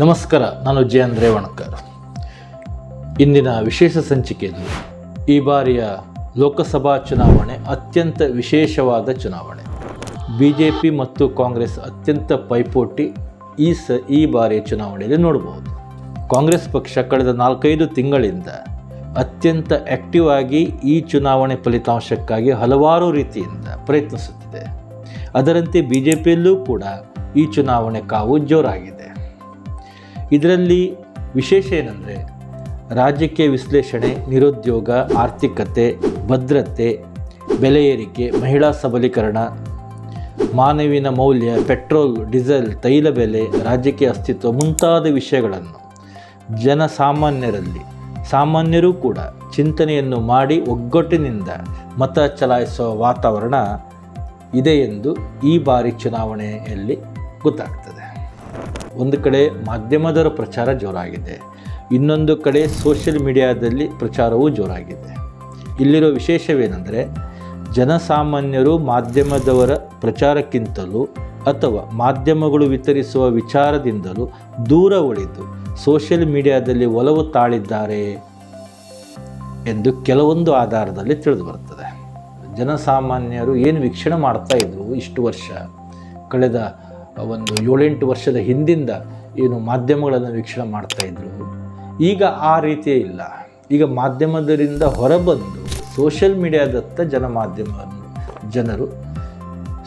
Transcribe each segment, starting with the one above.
ನಮಸ್ಕಾರ, ನಾನು ಜಯನ್ ರೇವಣಕರ್. ಇಂದಿನ ವಿಶೇಷ ಸಂಚಿಕೆಯಲ್ಲಿ ಈ ಬಾರಿಯ ಲೋಕಸಭಾ ಚುನಾವಣೆ ಅತ್ಯಂತ ವಿಶೇಷವಾದ ಚುನಾವಣೆ. ಬಿ ಜೆ ಪಿ ಮತ್ತು ಕಾಂಗ್ರೆಸ್ ಅತ್ಯಂತ ಪೈಪೋಟಿ ಈ ಸ, ಈ ಬಾರಿಯ ಚುನಾವಣೆಯಲ್ಲಿ ನೋಡಬಹುದು. ಕಾಂಗ್ರೆಸ್ ಪಕ್ಷ ಕಳೆದ ನಾಲ್ಕೈದು ತಿಂಗಳಿಂದ ಅತ್ಯಂತ ಆಕ್ಟಿವ್ ಆಗಿ ಈ ಚುನಾವಣೆ ಫಲಿತಾಂಶಕ್ಕಾಗಿ ಹಲವಾರು ರೀತಿಯಿಂದ ಪ್ರಯತ್ನಿಸುತ್ತಿದೆ. ಅದರಂತೆ ಬಿ ಜೆ ಪಿಯಲ್ಲೂ ಕೂಡ ಈ ಚುನಾವಣೆ ಕಾವು ಜೋರಾಗಿದೆ. ಇದರಲ್ಲಿ ವಿಶೇಷ ಏನಂದರೆ ರಾಜಕೀಯ ವಿಶ್ಲೇಷಣೆ, ನಿರುದ್ಯೋಗ, ಆರ್ಥಿಕತೆ, ಭದ್ರತೆ, ಬೆಲೆ ಏರಿಕೆ, ಮಹಿಳಾ ಸಬಲೀಕರಣ, ಮಾನವಿನ ಮೌಲ್ಯ, ಪೆಟ್ರೋಲ್, ಡೀಸೆಲ್, ತೈಲ ಬೆಲೆ ರಾಜಕೀಯ ಅಸ್ತಿತ್ವ ಮುಂತಾದ ವಿಷಯಗಳನ್ನು ಜನಸಾಮಾನ್ಯರಲ್ಲಿ, ಸಾಮಾನ್ಯರೂ ಕೂಡ ಚಿಂತನೆಯನ್ನು ಮಾಡಿ ಒಗ್ಗಟ್ಟಿನಿಂದ ಮತ ಚಲಾಯಿಸುವ ವಾತಾವರಣ ಇದೆ ಎಂದು ಈ ಬಾರಿ ಚುನಾವಣೆಯಲ್ಲಿ ಗೊತ್ತಾಗ್ತದೆ. ಒಂದು ಕಡೆ ಮಾಧ್ಯಮದವರ ಪ್ರಚಾರ ಜೋರಾಗಿದೆ, ಇನ್ನೊಂದು ಕಡೆ ಸೋಷಿಯಲ್ ಮೀಡಿಯಾದಲ್ಲಿ ಪ್ರಚಾರವೂ ಜೋರಾಗಿದೆ. ಇಲ್ಲಿರೋ ವಿಶೇಷವೇನೆಂದರೆ, ಜನಸಾಮಾನ್ಯರು ಮಾಧ್ಯಮದವರ ಪ್ರಚಾರಕ್ಕಿಂತಲೂ ಅಥವಾ ಮಾಧ್ಯಮಗಳು ವಿತರಿಸುವ ವಿಚಾರದಿಂದಲೂ ದೂರ ಉಳಿದು ಸೋಷಿಯಲ್ ಮೀಡಿಯಾದಲ್ಲಿ ಒಲವು ತಾಳಿದ್ದಾರೆ ಎಂದು ಕೆಲವೊಂದು ಆಧಾರದಲ್ಲಿ ತಿಳಿದು ಬರ್ತದೆ ಜನಸಾಮಾನ್ಯರು ಏನು ವೀಕ್ಷಣೆ ಮಾಡ್ತಾ ಇದ್ರು ಇಷ್ಟು ವರ್ಷ, ಕಳೆದ ಒಂದು ಏಳೆಂಟು ವರ್ಷದ ಹಿಂದಿಂದ ಏನು ಮಾಧ್ಯಮಗಳನ್ನು ವೀಕ್ಷಣೆ ಮಾಡ್ತಾಯಿದ್ರು ಈಗ ಆ ರೀತಿಯೇ ಇಲ್ಲ. ಈಗ ಮಾಧ್ಯಮದರಿಂದ ಹೊರಬಂದು ಸೋಷಿಯಲ್ ಮೀಡಿಯಾದತ್ತ ಜನ ಮಾಧ್ಯಮವನ್ನು ಜನರು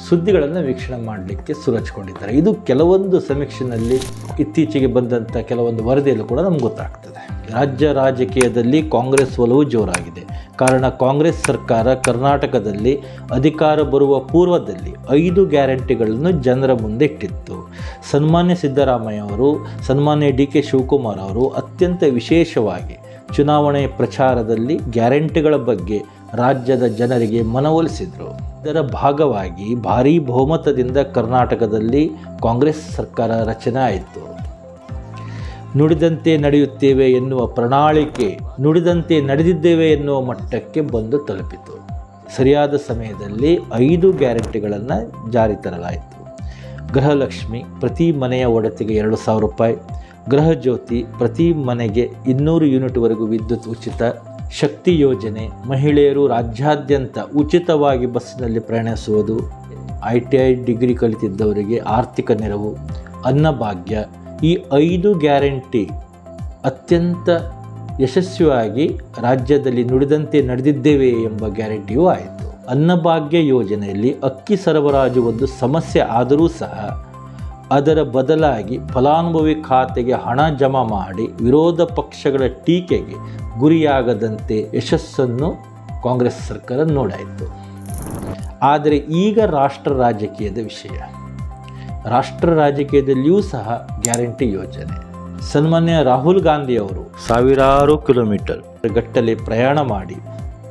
ಸುದ್ದಿಗಳನ್ನು ವೀಕ್ಷಣೆ ಮಾಡಲಿಕ್ಕೆ ಸುರಚಿಕೊಂಡಿದ್ದಾರೆ. ಇದು ಕೆಲವೊಂದು ಸಮೀಕ್ಷೆಯಲ್ಲಿ ಇತ್ತೀಚೆಗೆ ಬಂದಂಥ ಕೆಲವೊಂದು ವರದಿಯಲ್ಲೂ ಕೂಡ ನಮ್ಗೆ ಗೊತ್ತಾಗ್ತದೆ. ರಾಜ್ಯ ರಾಜಕೀಯದಲ್ಲಿ ಕಾಂಗ್ರೆಸ್ ಒಲವು ಜೋರಾಗಿದೆ. ಕಾರಣ ಕಾಂಗ್ರೆಸ್ ಸರ್ಕಾರ ಕರ್ನಾಟಕದಲ್ಲಿ ಅಧಿಕಾರ ಬರುವ ಪೂರ್ವದಲ್ಲಿ ಐದು ಗ್ಯಾರಂಟಿಗಳನ್ನು ಜನರ ಮುಂದೆ ಇಟ್ಟಿತ್ತು. ಸನ್ಮಾನ್ಯ ಸಿದ್ದರಾಮಯ್ಯ ಅವರು, ಸನ್ಮಾನ್ಯ ಡಿ ಕೆ ಶಿವಕುಮಾರ್ ಅವರು ಅತ್ಯಂತ ವಿಶೇಷವಾಗಿ ಚುನಾವಣೆ ಪ್ರಚಾರದಲ್ಲಿ ಗ್ಯಾರಂಟಿಗಳ ಬಗ್ಗೆ ರಾಜ್ಯದ ಜನರಿಗೆ ಮನವೊಲಿಸಿದರು. ಇದರ ಭಾಗವಾಗಿ ಭಾರೀ ಬಹುಮತದಿಂದ ಕರ್ನಾಟಕದಲ್ಲಿ ಕಾಂಗ್ರೆಸ್ ಸರ್ಕಾರ ರಚನೆ ಆಯಿತು. ನುಡಿದಂತೆ ನಡೆಯುತ್ತೇವೆ ಎನ್ನುವ ಪ್ರಣಾಳಿಕೆ, ನುಡಿದಂತೆ ನಡೆದಿದ್ದೇವೆ ಎನ್ನುವ ಮಟ್ಟಕ್ಕೆ ಬಂದು ತಲುಪಿತು. ಸರಿಯಾದ ಸಮಯದಲ್ಲಿ ಐದು ಗ್ಯಾರಂಟಿಗಳನ್ನು ಜಾರಿ ತರಲಾಯಿತು. ಗೃಹಲಕ್ಷ್ಮಿ ಪ್ರತಿ ಮನೆಯ ಒಡತಿಗೆ ಎರಡು ಸಾವಿರ ರೂಪಾಯಿ ಗೃಹ ಜ್ಯೋತಿ ಪ್ರತಿ ಮನೆಗೆ ಇನ್ನೂರು ಯೂನಿಟ್ವರೆಗೂ ವಿದ್ಯುತ್ ಉಚಿತ, ಶಕ್ತಿ ಯೋಜನೆ, ಮಹಿಳೆಯರು ರಾಜ್ಯಾದ್ಯಂತ ಉಚಿತವಾಗಿ ಬಸ್ಸಿನಲ್ಲಿ ಪ್ರಯಾಣಿಸುವುದು, ಐ ಟಿ ಐ ಡಿಗ್ರಿ ಕಲಿತಿದ್ದವರಿಗೆ ಆರ್ಥಿಕ ನೆರವು, ಅನ್ನಭಾಗ್ಯ ಈ ಐದು ಗ್ಯಾರಂಟಿ ಅತ್ಯಂತ ಯಶಸ್ವಿಯಾಗಿ ರಾಜ್ಯದಲ್ಲಿ ನುಡಿದಂತೆ ನಡೆದಿದ್ದೇವೆ ಎಂಬ ಗ್ಯಾರಂಟಿಯೂ ಆಯಿತು. ಅನ್ನಭಾಗ್ಯ ಯೋಜನೆಯಲ್ಲಿ ಅಕ್ಕಿ ಸರಬರಾಜು ಒಂದು ಸಮಸ್ಯೆ ಆದರೂ ಸಹ ಅದರ ಬದಲಾಗಿ ಫಲಾನುಭವಿ ಖಾತೆಗೆ ಹಣ ಜಮಾ ಮಾಡಿ ವಿರೋಧ ಪಕ್ಷಗಳ ಟೀಕೆಗೆ ಗುರಿಯಾಗದಂತೆ ಯಶಸ್ಸನ್ನು ಕಾಂಗ್ರೆಸ್ ಸರ್ಕಾರ ನೋಡಾಯಿತು. ಆದರೆ ಈಗ ರಾಷ್ಟ್ರ ರಾಜಕೀಯದ ವಿಷಯ. ರಾಷ್ಟ್ರ ರಾಜಕೀಯದಲ್ಲಿಯೂ ಸಹ ಗ್ಯಾರಂಟಿ ಯೋಜನೆ. ಸನ್ಮಾನ್ಯ ರಾಹುಲ್ ಗಾಂಧಿ ಅವರು ಸಾವಿರಾರು ಕಿಲೋಮೀಟರ್ ಗಟ್ಟಲೆ ಪ್ರಯಾಣ ಮಾಡಿ,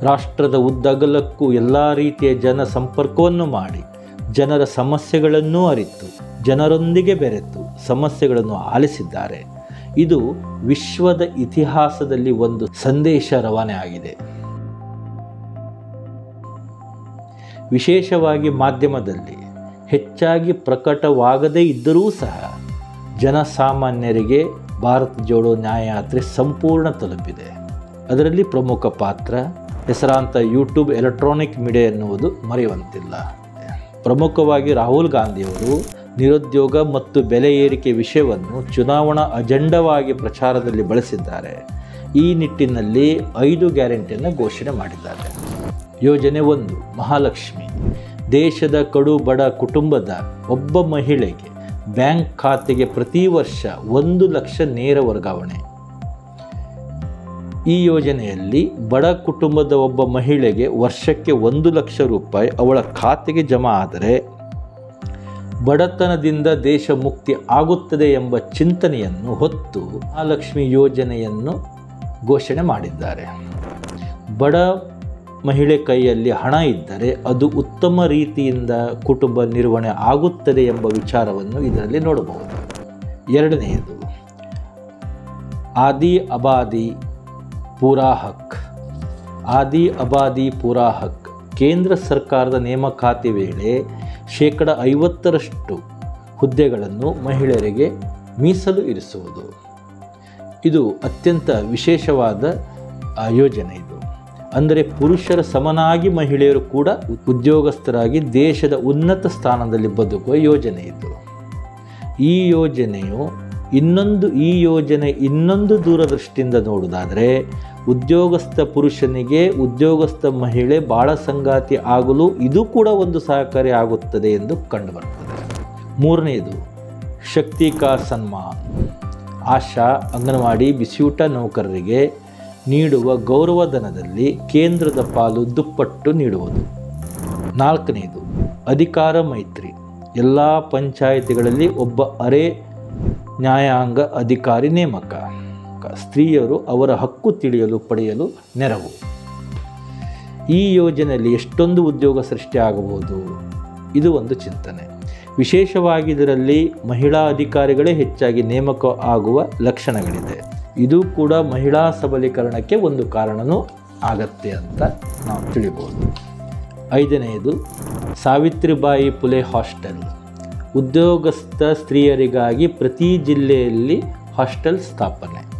ರಾಷ್ಟ್ರದ ಉದ್ದಗಲಕ್ಕೂ ಎಲ್ಲ ರೀತಿಯ ಜನ ಸಂಪರ್ಕವನ್ನು ಮಾಡಿ, ಜನರ ಸಮಸ್ಯೆಗಳನ್ನೂ ಅರಿತು, ಜನರೊಂದಿಗೆ ಬೆರೆತು ಸಮಸ್ಯೆಗಳನ್ನು ಆಲಿಸಿದ್ದಾರೆ. ಇದು ವಿಶ್ವದ ಇತಿಹಾಸದಲ್ಲಿ ಒಂದು ಸಂದೇಶ ರವಾನೆ ಆಗಿದೆ. ವಿಶೇಷವಾಗಿ ಮಾಧ್ಯಮದಲ್ಲಿ ಹೆಚ್ಚಾಗಿ ಪ್ರಕಟವಾಗದೇ ಇದ್ದರೂ ಸಹ ಜನಸಾಮಾನ್ಯರಿಗೆ ಭಾರತ ಜೋಡೋ ನ್ಯಾಯಯಾತ್ರೆ ಸಂಪೂರ್ಣ ತಲುಪಿದೆ. ಅದರಲ್ಲಿ ಪ್ರಮುಖ ಪಾತ್ರ ಹೆಸರಾಂತ ಯೂಟ್ಯೂಬ್ ಎಲೆಕ್ಟ್ರಾನಿಕ್ ಮೀಡಿಯಾ ಎನ್ನುವುದು ಮರೆಯುವಂತಿಲ್ಲ. ಪ್ರಮುಖವಾಗಿ ರಾಹುಲ್ ಗಾಂಧಿಯವರು ನಿರುದ್ಯೋಗ ಮತ್ತು ಬೆಲೆ ಏರಿಕೆ ವಿಷಯವನ್ನು ಚುನಾವಣಾ ಅಜೆಂಡವಾಗಿ ಪ್ರಚಾರದಲ್ಲಿ ಬಳಸಿದ್ದಾರೆ. ಈ ನಿಟ್ಟಿನಲ್ಲಿ ಐದು ಗ್ಯಾರಂಟಿಯನ್ನು ಘೋಷಣೆ ಮಾಡಿದ್ದಾರೆ. ಯೋಜನೆ ಒಂದು, ಮಹಾಲಕ್ಷ್ಮಿ. ದೇಶದ ಕಡು ಬಡ ಕುಟುಂಬದ ಒಬ್ಬ ಮಹಿಳೆಗೆ ಬ್ಯಾಂಕ್ ಖಾತೆಗೆ ಪ್ರತಿ ವರ್ಷ ಒಂದು ಲಕ್ಷ ನೇರ ವರ್ಗಾವಣೆ. ಈ ಯೋಜನೆಯಲ್ಲಿ ಬಡ ಕುಟುಂಬದ ಒಬ್ಬ ಮಹಿಳೆಗೆ ವರ್ಷಕ್ಕೆ ಒಂದು ಲಕ್ಷ ರೂಪಾಯಿ ಅವಳ ಖಾತೆಗೆ ಜಮಾ ಆದರೆ ಬಡತನದಿಂದ ದೇಶ ಮುಕ್ತಿ ಆಗುತ್ತದೆ ಎಂಬ ಚಿಂತನೆಯನ್ನು ಹೊತ್ತು ಮಹಾಲಕ್ಷ್ಮಿ ಯೋಜನೆಯನ್ನು ಘೋಷಣೆ ಮಾಡಿದ್ದಾರೆ. ಬಡ ಮಹಿಳೆ ಕೈಯಲ್ಲಿ ಹಣ ಇದ್ದರೆ ಅದು ಉತ್ತಮ ರೀತಿಯಿಂದ ಕುಟುಂಬ ನಿರ್ವಹಣೆ ಆಗುತ್ತದೆ ಎಂಬ ವಿಚಾರವನ್ನು ಇದರಲ್ಲಿ ನೋಡಬಹುದು. ಎರಡನೆಯದು, ಆದಿ ಅಬಾದಿ ಪೂರಾ ಹಕ್ ಆದಿ ಅಬಾದಿ ಪೂರಾ ಹಕ್ ಕೇಂದ್ರ ಸರ್ಕಾರದ ನೇಮಕಾತಿ ವೇಳೆ ಶೇಕಡ ಐವತ್ತರಷ್ಟು ಹುದ್ದೆಗಳನ್ನು ಮಹಿಳೆಯರಿಗೆ ಮೀಸಲು ಇರಿಸುವುದು. ಇದು ಅತ್ಯಂತ ವಿಶೇಷವಾದ ಯೋಜನೆ ಇದು. ಅಂದರೆ ಪುರುಷರ ಸಮನಾಗಿ ಮಹಿಳೆಯರು ಕೂಡ ಉದ್ಯೋಗಸ್ಥರಾಗಿ ದೇಶದ ಉನ್ನತ ಸ್ಥಾನದಲ್ಲಿ ಬದುಕುವ ಯೋಜನೆ ಇದು. ಈ ಯೋಜನೆಯು ಇನ್ನೊಂದು, ಈ ಯೋಜನೆ ಇನ್ನೊಂದು ದೂರದೃಷ್ಟಿಯಿಂದ ನೋಡುವುದಾದರೆ ಉದ್ಯೋಗಸ್ಥ ಪುರುಷನಿಗೆ ಉದ್ಯೋಗಸ್ಥ ಮಹಿಳೆ ಬಾಳ ಸಂಗಾತಿ ಆಗಲು ಇದು ಕೂಡ ಒಂದು ಸಹಕಾರಿ ಆಗುತ್ತದೆ ಎಂದು ಕಂಡುಬರ್ತದೆ. ಮೂರನೆಯದು ಶಕ್ತಿ ಕಾ ಸನ್ಮಾನ್. ಆಶಾ ಅಂಗನವಾಡಿ ಬಿಸಿಯೂಟ ನೌಕರರಿಗೆ ನೀಡುವ ಗೌರವಧನದಲ್ಲಿ ಕೇಂದ್ರದ ಪಾಲು ದುಪ್ಪಟ್ಟು ನೀಡುವುದು. ನಾಲ್ಕನೆಯದು ಅಧಿಕಾರ ಮೈತ್ರಿ. ಎಲ್ಲ ಪಂಚಾಯಿತಿಗಳಲ್ಲಿ ಒಬ್ಬ ಅರೆ ನ್ಯಾಯಾಂಗ ಅಧಿಕಾರಿ ನೇಮಕ. ಸ್ತ್ರೀಯರು ಅವರ ಹಕ್ಕು ತಿಳಿಯಲು ಪಡೆಯಲು ನೆರವು. ಈ ಯೋಜನೆಯಲ್ಲಿ ಎಷ್ಟೊಂದು ಉದ್ಯೋಗ ಸೃಷ್ಟಿಯಾಗಬಹುದು ಇದು ಒಂದು ಚಿಂತನೆ. ವಿಶೇಷವಾಗಿ ಇದರಲ್ಲಿ ಮಹಿಳಾ ಅಧಿಕಾರಿಗಳೇ ಹೆಚ್ಚಾಗಿ ನೇಮಕ ಆಗುವ ಲಕ್ಷಣಗಳಿದೆ. ಇದು ಕೂಡ ಮಹಿಳಾ ಸಬಲೀಕರಣಕ್ಕೆ ಒಂದು ಕಾರಣನೂ ಆಗತ್ತೆ ಅಂತ ನಾವು ತಿಳಿಬೋದು. ಐದನೆಯದು, ಸಾವಿತ್ರಿಬಾಯಿ ಪುಲೆ ಹಾಸ್ಟೆಲ್. ಉದ್ಯೋಗಸ್ಥ ಸ್ತ್ರೀಯರಿಗಾಗಿ ಪ್ರತಿ ಜಿಲ್ಲೆಯಲ್ಲಿ ಹಾಸ್ಟೆಲ್ ಸ್ಥಾಪನೆ.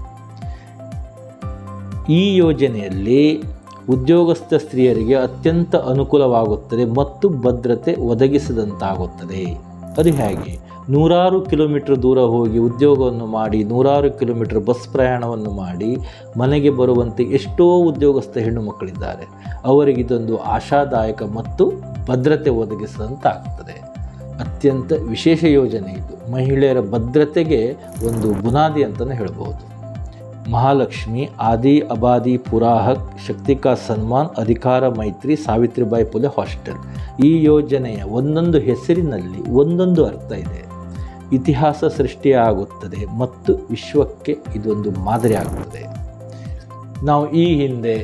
ಈ ಯೋಜನೆಯಲ್ಲಿ ಉದ್ಯೋಗಸ್ಥ ಸ್ತ್ರೀಯರಿಗೆ ಅತ್ಯಂತ ಅನುಕೂಲವಾಗುತ್ತದೆ ಮತ್ತು ಭದ್ರತೆ ಒದಗಿಸಿದಂತಾಗುತ್ತದೆ. ಅದು ಹೇಗೆ? ನೂರಾರು ಕಿಲೋಮೀಟ್ರ್ ದೂರ ಹೋಗಿ ಉದ್ಯೋಗವನ್ನು ಮಾಡಿ, ನೂರಾರು ಕಿಲೋಮೀಟ್ರ್ ಬಸ್ ಪ್ರಯಾಣವನ್ನು ಮಾಡಿ ಮನೆಗೆ ಬರುವಂತೆ ಎಷ್ಟೋ ಉದ್ಯೋಗಸ್ಥ ಹೆಣ್ಣು ಮಕ್ಕಳಿದ್ದಾರೆ. ಅವರಿಗೆ ಇದೊಂದು ಆಶಾದಾಯಕ ಮತ್ತು ಭದ್ರತೆ ಒದಗಿಸಿದಂತಾಗ್ತದೆ. ಅತ್ಯಂತ ವಿಶೇಷ ಯೋಜನೆ ಇದು. ಮಹಿಳೆಯರ ಭದ್ರತೆಗೆ ಒಂದು ಬುನಾದಿ ಅಂತಲೇ ಹೇಳ್ಬೋದು. ಮಹಾಲಕ್ಷ್ಮಿ, ಆದಿ, ಅಬಾದಿ, ಪುರಾಹಕ್, ಶಕ್ತಿಕಾ ಸನ್ಮಾನ್, ಅಧಿಕಾರ ಮೈತ್ರಿ, ಸಾವಿತ್ರಿಬಾಯಿ ಪುಲೆ ಹಾಸ್ಟೆಲ್. ಈ ಯೋಜನೆಯ ಒಂದೊಂದು ಹೆಸರಿನಲ್ಲಿ ಒಂದೊಂದು ಅರ್ಥ ಇದೆ. ಇತಿಹಾಸ ಸೃಷ್ಟಿಯಾಗುತ್ತದೆ ಮತ್ತು ವಿಶ್ವಕ್ಕೆ ಇದೊಂದು ಮಾದರಿಯಾಗುತ್ತದೆ. ನಾವು ಈ ಹಿಂದೆ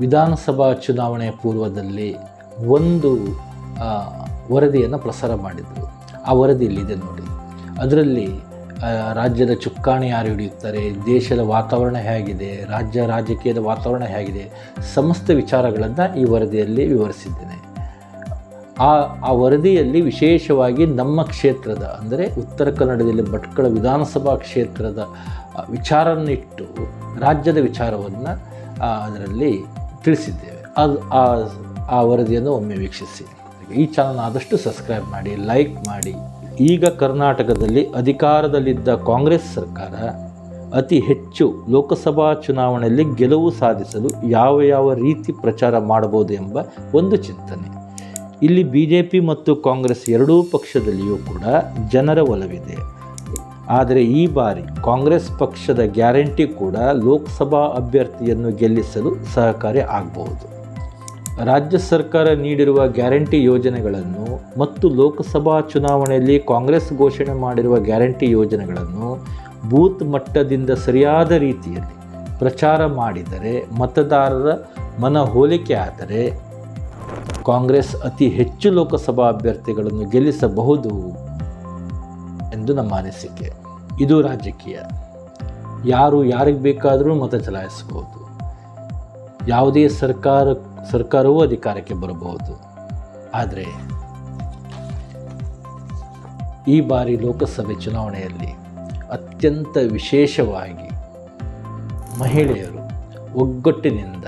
ವಿಧಾನಸಭಾ ಚುನಾವಣೆಯ ಪೂರ್ವದಲ್ಲಿ ಒಂದು ವರದಿಯನ್ನು ಪ್ರಸಾರ ಮಾಡಿದರು ಆ ವರದಿಯಲ್ಲಿದೆ ನೋಡಿ. ಅದರಲ್ಲಿ ರಾಜ್ಯದ ಚುಕ್ಕಾಣಿ ಯಾರು ಹಿಡಿಯುತ್ತಾರೆ, ದೇಶದ ವಾತಾವರಣ ಹೇಗಿದೆ, ರಾಜ್ಯ ರಾಜಕೀಯದ ವಾತಾವರಣ ಹೇಗಿದೆ, ಸಮಸ್ತ ವಿಚಾರಗಳನ್ನು ಈ ವರದಿಯಲ್ಲಿ ವಿವರಿಸಿದ್ದೇನೆ. ಆ ಆ ವರದಿಯಲ್ಲಿ ವಿಶೇಷವಾಗಿ ನಮ್ಮ ಕ್ಷೇತ್ರದ, ಅಂದರೆ ಉತ್ತರ ಕನ್ನಡದಲ್ಲಿ ಭಟ್ಕಳ ವಿಧಾನಸಭಾ ಕ್ಷೇತ್ರದ ವಿಚಾರನ್ನಿಟ್ಟು ರಾಜ್ಯದ ವಿಚಾರವನ್ನು ಅದರಲ್ಲಿ ತಿಳಿಸಿದ್ದೇವೆ. ಅದು, ಆ ಆ ವರದಿಯನ್ನು ಒಮ್ಮೆ ವೀಕ್ಷಿಸಿ. ಈ ಚಾನಲ್ ಆದಷ್ಟು ಸಬ್ಸ್ಕ್ರೈಬ್ ಮಾಡಿ, ಲೈಕ್ ಮಾಡಿ. ಈಗ ಕರ್ನಾಟಕದಲ್ಲಿ ಅಧಿಕಾರದಲ್ಲಿದ್ದ ಕಾಂಗ್ರೆಸ್ ಸರ್ಕಾರ ಅತಿ ಹೆಚ್ಚು ಲೋಕಸಭಾ ಚುನಾವಣೆಯಲ್ಲಿ ಗೆಲುವು ಸಾಧಿಸಲು ಯಾವ ಯಾವ ರೀತಿ ಪ್ರಚಾರ ಮಾಡಬಹುದು ಎಂಬ ಒಂದು ಚಿಂತನೆ. ಇಲ್ಲಿ ಬಿ ಜೆ ಪಿ ಮತ್ತು ಕಾಂಗ್ರೆಸ್ ಎರಡೂ ಪಕ್ಷದಲ್ಲಿಯೂ ಕೂಡ ಜನರ ಒಲವಿದೆ. ಆದರೆ ಈ ಬಾರಿ ಕಾಂಗ್ರೆಸ್ ಪಕ್ಷದ ಗ್ಯಾರಂಟಿ ಕೂಡ ಲೋಕಸಭಾ ಅಭ್ಯರ್ಥಿಯನ್ನು ಗೆಲ್ಲಿಸಲು ಸಹಕಾರಿ ಆಗಬಹುದು. ರಾಜ್ಯ ಸರ್ಕಾರ ನೀಡಿರುವ ಗ್ಯಾರಂಟಿ ಯೋಜನೆಗಳನ್ನು ಮತ್ತು ಲೋಕಸಭಾ ಚುನಾವಣೆಯಲ್ಲಿ ಕಾಂಗ್ರೆಸ್ ಘೋಷಣೆ ಮಾಡಿರುವ ಗ್ಯಾರಂಟಿ ಯೋಜನೆಗಳನ್ನು ಬೂತ್ ಮಟ್ಟದಿಂದ ಸರಿಯಾದ ರೀತಿಯಲ್ಲಿ ಪ್ರಚಾರ ಮಾಡಿದರೆ, ಮತದಾರರ ಮನ ಹೋಲಿಕೆ ಆದರೆ ಕಾಂಗ್ರೆಸ್ ಅತಿ ಹೆಚ್ಚು ಲೋಕಸಭಾ ಅಭ್ಯರ್ಥಿಗಳನ್ನು ಗೆಲ್ಲಿಸಬಹುದು ಎಂದು ನಮ್ಮ ಅನಿಸಿಕೆ. ಇದು ರಾಜಕೀಯ. ಯಾರು ಯಾರಿಗೆ ಬೇಕಾದರೂ ಮತ ಚಲಾಯಿಸಬಹುದು. ಯಾವುದೇ ಸರ್ಕಾರ, ಸರ್ಕಾರವೂ ಅಧಿಕಾರಕ್ಕೆ ಬರಬಹುದು. ಆದರೆ ಈ ಬಾರಿ ಲೋಕಸಭೆ ಚುನಾವಣೆಯಲ್ಲಿ ಅತ್ಯಂತ ವಿಶೇಷವಾಗಿ ಮಹಿಳೆಯರು ಒಗ್ಗಟ್ಟಿನಿಂದ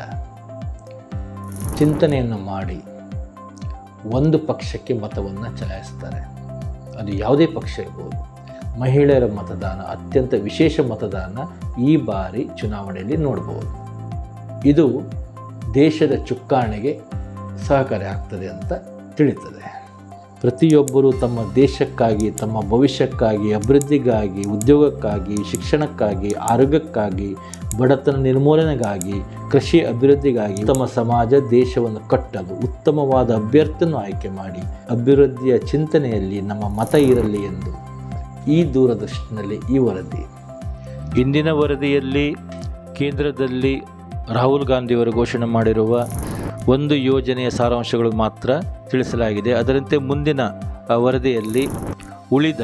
ಚಿಂತನೆಯನ್ನು ಮಾಡಿ ಒಂದು ಪಕ್ಷಕ್ಕೆ ಮತವನ್ನು ಚಲಾಯಿಸ್ತಾರೆ. ಅದು ಯಾವುದೇ ಪಕ್ಷ ಇರ್ಬೋದು. ಮಹಿಳೆಯರ ಮತದಾನ, ಅತ್ಯಂತ ವಿಶೇಷ ಮತದಾನ ಈ ಬಾರಿ ಚುನಾವಣೆಯಲ್ಲಿ ನೋಡ್ಬೋದು. ಇದು ದೇಶದ ಚುಕ್ಕಾಣಿಗೆ ಸಹಕಾರಿ ಆಗ್ತದೆ ಅಂತ ತಿಳಿತದೆ. ಪ್ರತಿಯೊಬ್ಬರು ತಮ್ಮ ದೇಶಕ್ಕಾಗಿ, ತಮ್ಮ ಭವಿಷ್ಯಕ್ಕಾಗಿ, ಅಭಿವೃದ್ಧಿಗಾಗಿ, ಉದ್ಯೋಗಕ್ಕಾಗಿ, ಶಿಕ್ಷಣಕ್ಕಾಗಿ, ಆರೋಗ್ಯಕ್ಕಾಗಿ, ಬಡತನ ನಿರ್ಮೂಲನೆಗಾಗಿ, ಕೃಷಿ ಅಭಿವೃದ್ಧಿಗಾಗಿ ತಮ್ಮ ಸಮಾಜ, ದೇಶವನ್ನು ಕಟ್ಟಲು ಉತ್ತಮವಾದ ಅಭ್ಯರ್ಥಿಯನ್ನು ಆಯ್ಕೆ ಮಾಡಿ. ಅಭಿವೃದ್ಧಿಯ ಚಿಂತನೆಯಲ್ಲಿ ನಮ್ಮ ಮತ ಇರಲಿ ಎಂದು ಈ ದೂರದರ್ಶನದಲ್ಲಿ ಈ ವರದಿ. ಇಂದಿನ ವರದಿಯಲ್ಲಿ ಕೇಂದ್ರದಲ್ಲಿ ರಾಹುಲ್ ಗಾಂಧಿಯವರು ಘೋಷಣೆ ಮಾಡಿರುವ ಒಂದು ಯೋಜನೆಯ ಸಾರಾಂಶಗಳು ಮಾತ್ರ ತಿಳಿಸಲಾಗಿದೆ. ಅದರಂತೆ ಮುಂದಿನ ವರದಿಯಲ್ಲಿ ಉಳಿದ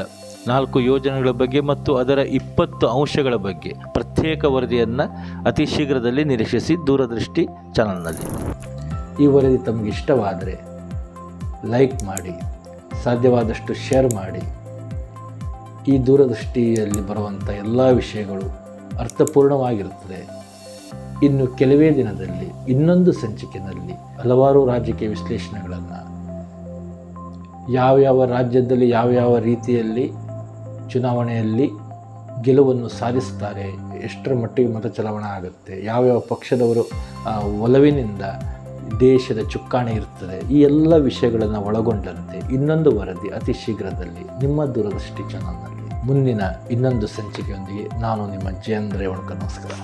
ನಾಲ್ಕು ಯೋಜನೆಗಳ ಬಗ್ಗೆ ಮತ್ತು ಅದರ ಇಪ್ಪತ್ತು ಅಂಶಗಳ ಬಗ್ಗೆ ಪ್ರತ್ಯೇಕ ವರದಿಯನ್ನು ಅತಿ ಶೀಘ್ರದಲ್ಲಿ ನಿರೀಕ್ಷಿಸಿ ದೂರದೃಷ್ಟಿ ಚಾನಲ್ನಲ್ಲಿ. ಈ ವರದಿ ತಮಗೆ ಇಷ್ಟವಾದರೆ ಲೈಕ್ ಮಾಡಿ, ಸಾಧ್ಯವಾದಷ್ಟು ಶೇರ್ ಮಾಡಿ. ಈ ದೂರದೃಷ್ಟಿಯಲ್ಲಿ ಬರುವಂಥ ಎಲ್ಲ ವಿಷಯಗಳು ಅರ್ಥಪೂರ್ಣವಾಗಿರುತ್ತದೆ. ಇನ್ನು ಕೆಲವೇ ದಿನದಲ್ಲಿ ಇನ್ನೊಂದು ಸಂಚಿಕೆಯಲ್ಲಿ ಹಲವಾರು ರಾಜಕೀಯ ವಿಶ್ಲೇಷಣೆಗಳನ್ನು ಯಾವ್ಯಾವ ರಾಜ್ಯದಲ್ಲಿ ಯಾವ್ಯಾವ ರೀತಿಯಲ್ಲಿ ಚುನಾವಣೆಯಲ್ಲಿ ಗೆಲುವನ್ನು ಸಾಧಿಸ್ತಾರೆ, ಎಷ್ಟರ ಮಟ್ಟಿಗೆ ಮತ ಚಲಾವಣೆ ಆಗುತ್ತೆ, ಯಾವ್ಯಾವ ಪಕ್ಷದವರು ಒಲವಿನಿಂದ ದೇಶದ ಚುಕ್ಕಾಣಿ ಇರ್ತದೆ, ಈ ಎಲ್ಲ ವಿಷಯಗಳನ್ನು ಒಳಗೊಂಡಂತೆ ಇನ್ನೊಂದು ವರದಿ ಅತಿ ಶೀಘ್ರದಲ್ಲಿ ನಿಮ್ಮ ದೂರದೃಷ್ಟಿ ಚಾನಲ್ನಲ್ಲಿ ಮುಂದಿನ ಇನ್ನೊಂದು ಸಂಚಿಕೆಯೊಂದಿಗೆ ನಾನು ನಿಮ್ಮ ಜಯನ್ ನಮಸ್ಕಾರ.